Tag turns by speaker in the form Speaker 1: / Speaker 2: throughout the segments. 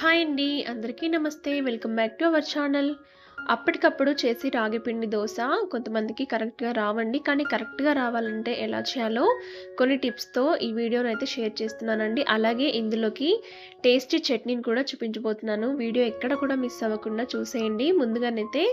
Speaker 1: Hi అండి అందరికీ నమస్తే. Welcome back to our channel. అప్పటికప్పుడు చేసి రాగిపిండి దోశ కొంతమందికి కరెక్ట్గా రావండి కానీ కరెక్ట్గా రావాలంటే ఎలా చేయాలో కొన్ని టిప్స్తో ఈ వీడియోని అయితే షేర్ చేస్తున్నానండి. అలాగే ఇందులోకి టేస్టీ చట్నీని కూడా చూపించబోతున్నాను. వీడియో ఎక్కడ కూడా మిస్ అవ్వకుండా చూసేయండి. ముందుగానైతే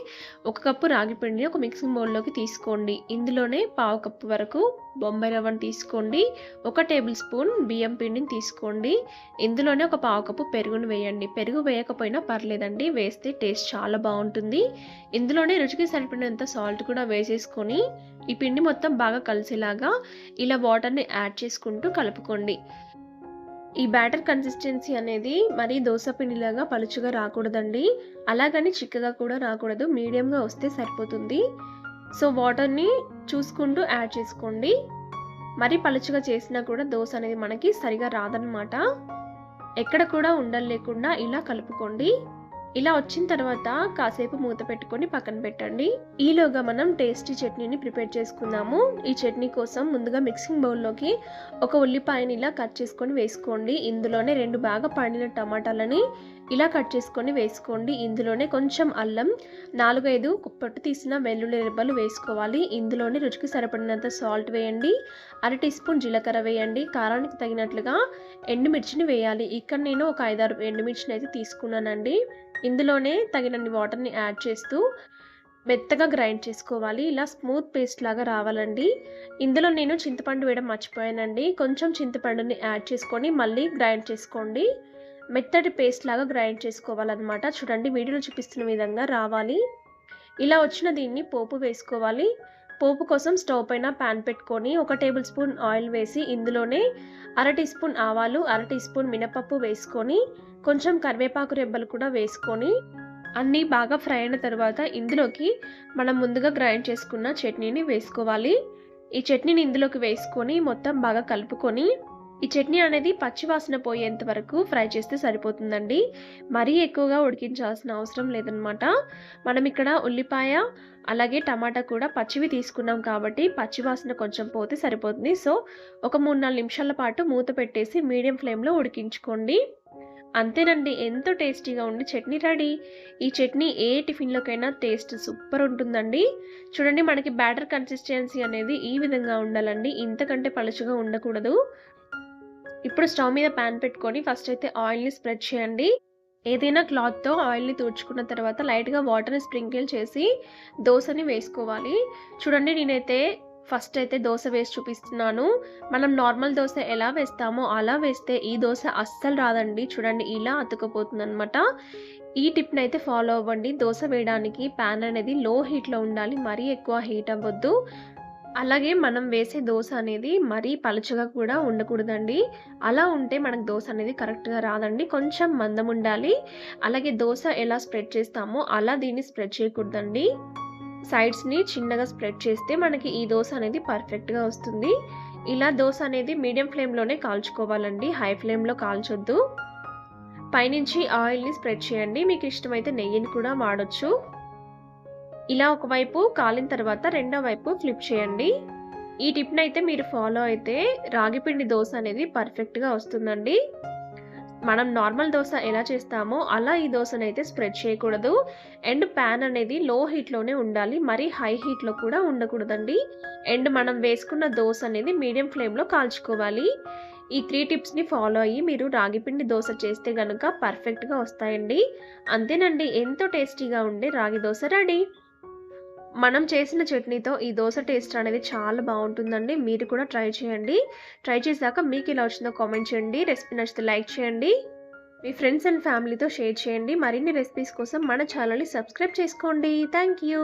Speaker 1: ఒక కప్పు రాగిపిండిని ఒక మిక్సింగ్ బౌల్లోకి తీసుకోండి. ఇందులోనే పావు కప్పు వరకు బొంబాయి రవ్వను తీసుకోండి. ఒక టేబుల్ స్పూన్ బియ్యం పిండిని తీసుకోండి. ఇందులోనే ఒక పావు కప్పు పెరుగును వేయండి. పెరుగు వేయకపోయినా పర్లేదండి. వేస్తే టేస్ట్ చాలా బాగుంటుంది. ఇందులోనే రుచికి సరిపడినంత సాల్ట్ కూడా వేసేసుకొని ఈ పిండి మొత్తం బాగా కలిసేలాగా ఇలా వాటర్ని యాడ్ చేసుకుంటూ కలుపుకోండి. ఈ బ్యాటర్ కన్సిస్టెన్సీ అనేది మరీ దోశ పిండిలాగా పలుచుగా రాకూడదండి. అలాగని చిక్కగా కూడా రాకూడదు. మీడియంగా వస్తే సరిపోతుంది. సో వాటర్ని చూసుకుంటూ యాడ్ చేసుకోండి. మరీ పలుచగా చేసినా కూడా దోశ అనేది మనకి సరిగా రాదనమాట ఎక్కడ కూడా ఉండలేకుండా ఇలా కలుపుకోండి. ఇలా వచ్చిన తర్వాత కాసేపు మూత పెట్టుకొని పక్కన పెట్టండి. ఈలోగా మనం టేస్టీ చట్నీని ప్రిపేర్ చేసుకుందాము. ఈ చట్నీ కోసం ముందుగా మిక్సింగ్ బౌల్లోకి ఒక ఉల్లిపాయని ఇలా కట్ చేసుకొని వేసుకోండి. ఇందులోనే రెండు బాగా పండిన టమాటాలని ఇలా కట్ చేసుకొని వేసుకోండి. ఇందులోనే కొంచెం అల్లం నాలుగైదు పొట్టు తీసిన వెల్లుల్లి రెబ్బలు వేసుకోవాలి. ఇందులోనే రుచికి సరిపడినంత సాల్ట్ వేయండి. అర టీ స్పూన్ జీలకర్ర వేయండి. కారానికి తగినట్లుగా ఎండుమిర్చిని వేయాలి. ఇక్కడ నేను ఒక ఐదారు ఎండుమిర్చిని అయితే తీసుకున్నానండి. ఇందులోనే తగినన్ని వాటర్ని యాడ్ చేస్తూ మెత్తగా గ్రైండ్ చేసుకోవాలి. ఇలా స్మూత్ పేస్ట్ లాగా రావాలండి. ఇందులో నేను చింతపండు వేయడం మర్చిపోయానండి. కొంచెం చింతపండుని యాడ్ చేసుకొని మళ్ళీ గ్రైండ్ చేసుకోండి. మెత్తటి పేస్ట్ లాగా గ్రైండ్ చేసుకోవాలన్నమాట. చూడండి వీడియోలో చూపిస్తున్న విధంగా రావాలి. ఇలా వచ్చిన దీన్ని పోపు వేసుకోవాలి. పోపు కోసం స్టవ్ పైన ప్యాన్ పెట్టుకొని ఒక టేబుల్ స్పూన్ ఆయిల్ వేసి ఇందులోనే అర టీ స్పూన్ ఆవాలు అర టీ స్పూన్ మినపప్పు వేసుకొని కొంచెం కరివేపాకు రెబ్బలు కూడా వేసుకొని అన్నీ బాగా ఫ్రై అయిన తర్వాత ఇందులోకి మనం ముందుగా గ్రైండ్ చేసుకున్న చట్నీని వేసుకోవాలి. ఈ చట్నీని ఇందులోకి వేసుకొని మొత్తం బాగా కలుపుకొని ఈ చట్నీ అనేది పచ్చివాసన పోయేంత వరకు ఫ్రై చేస్తే సరిపోతుందండి. మరీ ఎక్కువగా ఉడికించాల్సిన అవసరం లేదనమాట మనం ఇక్కడ ఉల్లిపాయ అలాగే టమాటా కూడా పచ్చివి తీసుకున్నాం కాబట్టి పచ్చివాసన కొంచెం పోతే సరిపోతుంది. సో ఒక మూడు నాలుగు నిమిషాల పాటు మూత పెట్టేసి మీడియం ఫ్లేమ్లో ఉడికించుకోండి. అంతేనండి ఎంతో టేస్టీగా ఉండి చట్నీ రెడీ. ఈ చట్నీ ఏ టిఫిన్లోకైనా టేస్ట్ సూపర్ ఉంటుందండి. చూడండి మనకి బ్యాటర్ కన్సిస్టెన్సీ అనేది ఈ విధంగా ఉండాలండి. ఇంతకంటే పలుచగా ఉండకూడదు. ఇప్పుడు స్టవ్ మీద ప్యాన్ పెట్టుకొని ఫస్ట్ అయితే ఆయిల్ని స్ప్రెడ్ చేయండి. ఏదైనా క్లాత్తో ఆయిల్ని తుడుచుకున్న తర్వాత లైట్గా వాటర్ని స్ప్రింకిల్ చేసి దోశని వేసుకోవాలి. చూడండి నేనైతే ఫస్ట్ అయితే దోశ వేసి చూపిస్తున్నాను. మనం నార్మల్ దోశ ఎలా వేస్తామో అలా వేస్తే ఈ దోశ అస్సలు రాదండి. చూడండి ఇలా అతుకపోతుంది అనమాట ఈ టిప్ని అయితే ఫాలో అవ్వండి. దోశ వేయడానికి ప్యాన్ అనేది లో హీట్లో ఉండాలి. మరీ ఎక్కువ హీట్ అవ్వద్దు. అలాగే మనం వేసే దోశ అనేది మరీ పలుచగా కూడా ఉండకూడదండి. అలా ఉంటే మనకు దోశ అనేది కరెక్ట్గా రాదండి. కొంచెం మందం ఉండాలి. అలాగే దోశ ఎలా స్ప్రెడ్ చేస్తామో అలా దీన్ని స్ప్రెడ్ చేయకూడదండి. సైడ్స్ని చిన్నగా స్ప్రెడ్ చేస్తే మనకి ఈ దోశ అనేది పర్ఫెక్ట్గా వస్తుంది. ఇలా దోశ అనేది మీడియం ఫ్లేమ్లోనే కాల్చుకోవాలండి. హై ఫ్లేమ్లో కాల్చొద్దు. పైనుంచి ఆయిల్ని స్ప్రెడ్ చేయండి. మీకు ఇష్టమైతే నెయ్యిని కూడా వాడచ్చు. ఇలా ఒకవైపు కాలిన తర్వాత రెండో వైపు ఫ్లిప్ చేయండి. ఈ టిప్ని అయితే మీరు ఫాలో అయితే రాగిపిండి దోశ అనేది పర్ఫెక్ట్గా వస్తుందండి. మనం నార్మల్ దోశ ఎలా చేస్తామో అలా ఈ దోశను అయితే స్ప్రెడ్ చేయకూడదు. అండ్ ప్యాన్ అనేది లో హీట్లోనే ఉండాలి. మరీ హై హీట్లో కూడా ఉండకూడదండి. అండ్ మనం వేసుకున్న దోశ అనేది మీడియం ఫ్లేమ్లో కాల్చుకోవాలి. ఈ త్రీ టిప్స్ని ఫాలో అయ్యి మీరు రాగిపిండి దోశ చేస్తే కనుక పర్ఫెక్ట్గా వస్తాయండి. అంతేనండి. ఎంతో టేస్టీగా ఉండే రాగి దోశ రెడీ. మనం చేసిన చట్నీతో ఈ దోశ టేస్ట్ అనేది చాలా బాగుంటుందండి. మీరు కూడా ట్రై చేయండి. ట్రై చేశాక మీకు ఇలా వచ్చిందో కామెంట్ చేయండి. రెసిపీ నచ్చితే లైక్ చేయండి. మీ ఫ్రెండ్స్ అండ్ ఫ్యామిలీతో షేర్ చేయండి. మరిన్ని రెసిపీస్ కోసం మన ఛానల్ని సబ్స్క్రైబ్ చేసుకోండి. Thank you